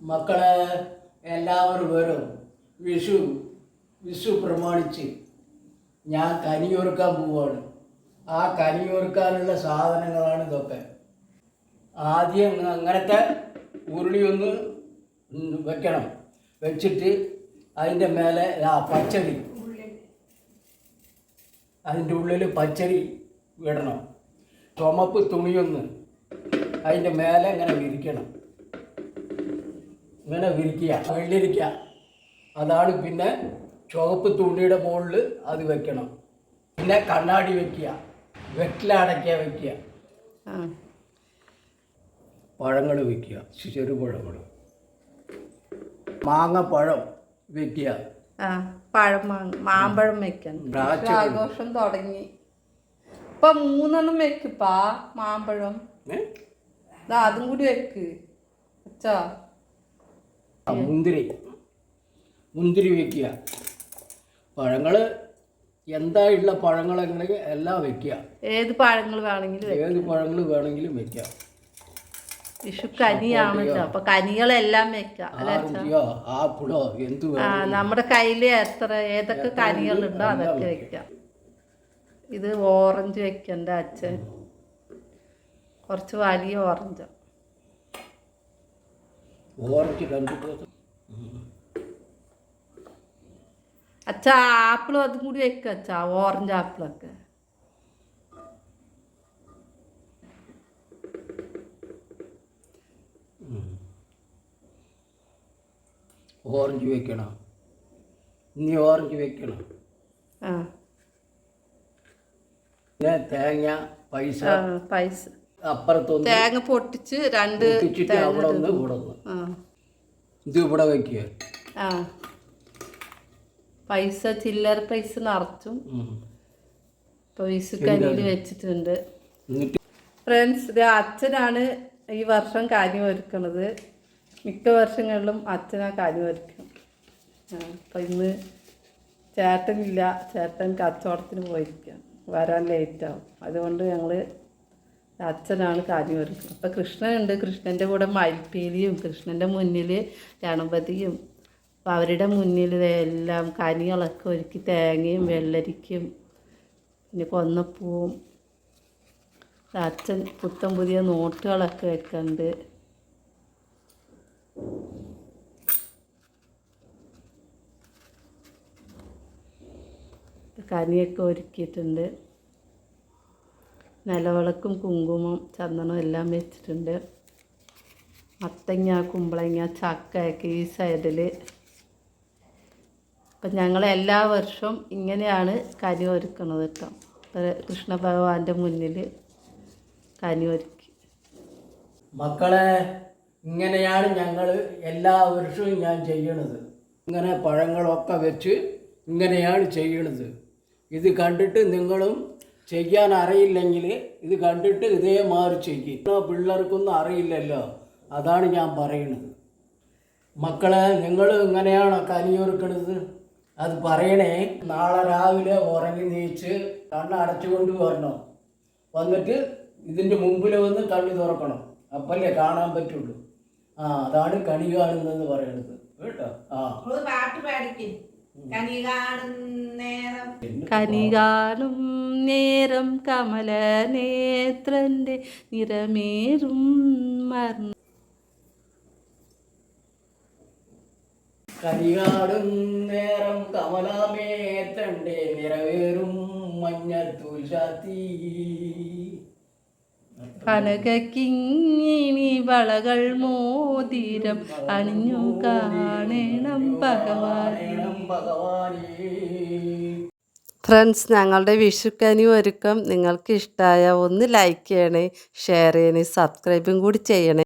മക്കളെ എല്ലാവരും വരും. വിഷു വിഷു പ്രമാണിച്ച് ഞാൻ കനിയൊരുക്കാൻ പോവാണ്. ആ കനിയൊരുക്കാനുള്ള സാധനങ്ങളാണ് ഇതൊക്കെ. ആദ്യം അങ്ങനത്തെ ഉരുളിയൊന്ന് വെക്കണം. വെച്ചിട്ട് അതിന്റെ മേലെ ആ പച്ചടി. അതിന്റെ ഉള്ളിൽ പച്ചരി ഇടണം. ചുമപ്പ് തുണിയൊന്ന് അതിന്റെ മേലെ ഇങ്ങനെ വിരിക്കണം. ഇങ്ങനെ വിരിക്കുക വെള്ളിരിക്കുക അതാണ് പിന്നെ ചുവപ്പ് തുണിയുടെ മുകളിൽ അത് വെക്കണം. പിന്നെ കണ്ണാടി വെക്കുക വെറ്റിലടയ്ക്ക വെക്കുക. പഴങ്ങൾ വെക്കുക ചെറുപഴങ്ങൾ മാങ്ങപ്പഴം വെക്കുക. പഴം മാമ്പഴം വെക്കണം. ആഘോഷം തുടങ്ങി. ഇപ്പൊ മൂന്നെണ്ണം വെക്കുപ്പാ മാമ്പഴം. അതും കൂടി വെക്ക്. അച്ഛാ. മുന്തിരി. മുന്തിരി വെക്കുക. പഴങ്ങൾ എന്താ ഉള്ള പഴങ്ങളെങ്കിൽ എല്ലാം വെക്കുക. ഏത് പഴങ്ങൾ വേണമെങ്കിലും. ഏത് പഴങ്ങൾ വേണമെങ്കിലും വെക്കാം. വിഷു കനിയാണല്ലോ. അപ്പൊ കനികളെല്ലാം വെക്കാം. അല്ലെ അച്ഛാ? ആറഞ്ചിയോ ആപ്പിളോ എന്ത് നമ്മുടെ കയ്യിൽ എത്ര ഏതൊക്കെ കനികളുണ്ടോ അതൊക്കെ വെക്കാം. ഇത് ഓറഞ്ച് വെക്കണ്ട അച്ഛൻ. കുറച്ച് വലിയ ഓറഞ്ച് ഓറഞ്ച് കണ്ടിട്ട് അച്ഛാ ആപ്പിളും അതും കൂടി വെക്കുക അച്ഛാ ഓറഞ്ച് ആപ്പിളൊക്കെ ഓറഞ്ച് വെക്കണം? ഇനി ഓറഞ്ച് വെക്കണം? ആ. പിന്നെ തേങ്ങ പൈസ. ആ, പൈസ. അപ്പുറത്തൊന്ന് തേങ്ങ പൊട്ടിച്ച് രണ്ട് പൊട്ടിച്ചിട്ട് അവിടെ ഒന്ന് ഇവിടെ ഒന്ന് ഇത് ഇവിടെ വെക്കുക. ആ. പൈസ ചില്ലറ പൈസ നിറച്ചും പൈസ ഇപ്പോൾ വിസുക്കനിയിൽ വെച്ചിട്ടുണ്ട്. ഫ്രണ്ട്സ് ഇത് അച്ഛനാണ് ഈ വർഷം കാര്യം ഒരുക്കണത് മിക്ക വർഷങ്ങളിലും അച്ഛനാ കാര്യം ഒരുക്കും അപ്പം ഇന്ന് ചേട്ടനില്ല. ചേട്ടൻ കച്ചവടത്തിന് പോയിരിക്കാം. വരാൻ ലേറ്റാവും അതുകൊണ്ട് ഞങ്ങൾ അച്ഛനാണ് കാര്യം ഒരുക്കുന്നത്. അപ്പം കൃഷ്ണനുണ്ട്. കൃഷ്ണന്റെ കൂടെ മയിൽപ്പീലിയും കൃഷ്ണന്റെ മുന്നിൽ ഗണപതിയും അപ്പം അവരുടെ മുന്നിൽ എല്ലാം കനികളൊക്കെ ഒരുക്കി തേങ്ങയും വെള്ളരിക്കും പിന്നെ കൊന്നപ്പൂവും. അച്ഛൻ പുത്തൻ പുതിയ നോട്ടുകളൊക്കെ വെക്കുന്നുണ്ട് കനിയൊക്കെ ഒരുക്കിയിട്ടുണ്ട്. നിലവിളക്കും കുങ്കുമം ചന്ദനം എല്ലാം വെച്ചിട്ടുണ്ട്. മത്തങ്ങ കുമ്പളങ്ങ ചക്കയൊക്കെ ഈ സൈഡിൽ അപ്പം ഞങ്ങൾ എല്ലാ വർഷവും ഇങ്ങനെയാണ് കനി ഒരുക്കുന്നത് കേട്ടോ. കൃഷ്ണ ഭഗവാന്റെ മുന്നിൽ കനി ഒരുക്കി. മക്കളെ ഇങ്ങനെയാണ് ഞങ്ങൾ എല്ലാ വർഷവും ഞാൻ ചെയ്യണത്. ഇങ്ങനെ പഴങ്ങളൊക്കെ വെച്ച് ഇങ്ങനെയാണ് ചെയ്യണത്. ഇത് കണ്ടിട്ട് നിങ്ങളും ചെയ്യാൻ അറിയില്ലെങ്കിൽ ഇത് കണ്ടിട്ട് ഇതേ ഇതേമാതിരി ചെയ്യും. പിള്ളേർക്കൊന്നും അറിയില്ലല്ലോ. അതാണ് ഞാൻ പറയുന്നത്. മക്കളെ നിങ്ങൾ ഇങ്ങനെയാണോ കനിയൊരുക്കണത്? അത് പറയണേ. നാളെ രാവിലെ ഉറങ്ങി നീച്ച് കണ്ണ് അടച്ചുകൊണ്ട് വരണം? വന്നിട്ട് ഇതിന്റെ മുമ്പിൽ വന്ന് കണ്ണു തുറക്കണം? അപ്പല്ലേ കാണാൻ പറ്റുള്ളൂ. ആ അതാണ് കണി കാണുന്നതെന്ന് പറയണത് കേട്ടോ? ആ. പാട്ട് പാടിക്കും. കനി കാണുന്നേരം കനി കാണും നേരം കമല നേത്രന്റെ നിറമേറും മർണ കനികാടും നേരം കമലാമേത്തണ്ടേ നിറവേറും മഞ്ഞത്തൂൽ ചാത്തി കനകിങ്ങിണി വളകൾ മോതിരം അണിഞ്ഞു കാണണം ഭഗവാനെ. ഫ്രണ്ട്സ് ഞങ്ങളുടെ വിഷുക്കനി ഒരുക്കം നിങ്ങൾക്ക് ഇഷ്ടമായ ഒന്ന് ലൈക്ക് ചെയ്യണേ ഷെയർ ചെയ്യണേ സബ്സ്ക്രൈബും കൂടി ചെയ്യണേ.